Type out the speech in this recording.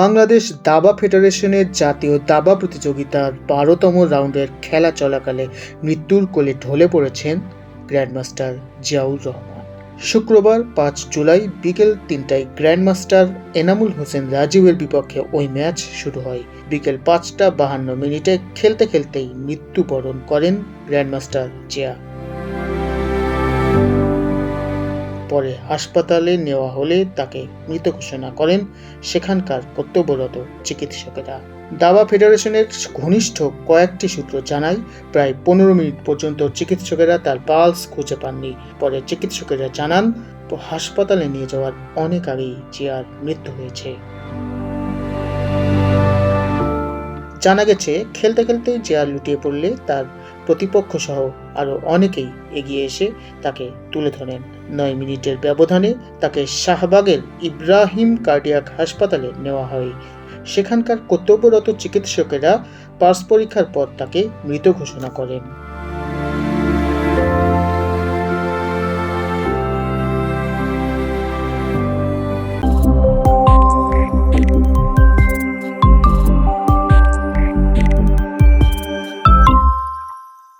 বাংলাদেশ দাবা ফেডারেশনের জাতীয় দাবা প্রতিযোগিতার বারোতম রাউন্ডের খেলা চলাকালে মৃত্যুর কোলে ঢলে পড়েছেন গ্র্যান্ডমাস্টার জিয়াউর রহমান। শুক্রবার পাঁচ জুলাই বিকেল তিনটায় গ্র্যান্ডমাস্টার এনামুল হোসেন রাজীবের বিপক্ষে ওই ম্যাচ শুরু হয়। বিকেল পাঁচটা বাহান্ন মিনিটে খেলতে খেলতেই মৃত্যুবরণ করেন গ্র্যান্ডমাস্টার জিয়া। পরে হাসপাতালে নেওয়া হলে তাকে মৃত ঘোষণা করেন সেখানকার কর্তব্যরত চিকিৎসকেরা। দাবা ফেডারেশনের ঘনিষ্ঠ কয়েকটি সূত্র জানায়, প্রায় পনেরো মিনিট পর্যন্ত চিকিৎসকেরা তার পালস খুঁজে পাননি। পরে চিকিৎসকেরা জানান, হাসপাতালে নিয়ে যাওয়ার অনেক আগেই চেয়ার মৃত্যু হয়েছে। জানা গেছে, খেলতে খেলতে চেয়ার লুটিয়ে পড়লে তার প্রতিপক্ষ সহ আরও অনেকেই এগিয়ে এসে তাকে তুলে ধরেন। নয় মিনিটের ব্যবধানে তাকে শাহবাগের ইব্রাহিম কার্ডিয়াক হাসপাতালে নেওয়া হয়। সেখানকার কর্তব্যরত চিকিৎসকেরা পার্স পরীক্ষার পর তাকে মৃত ঘোষণা করেন।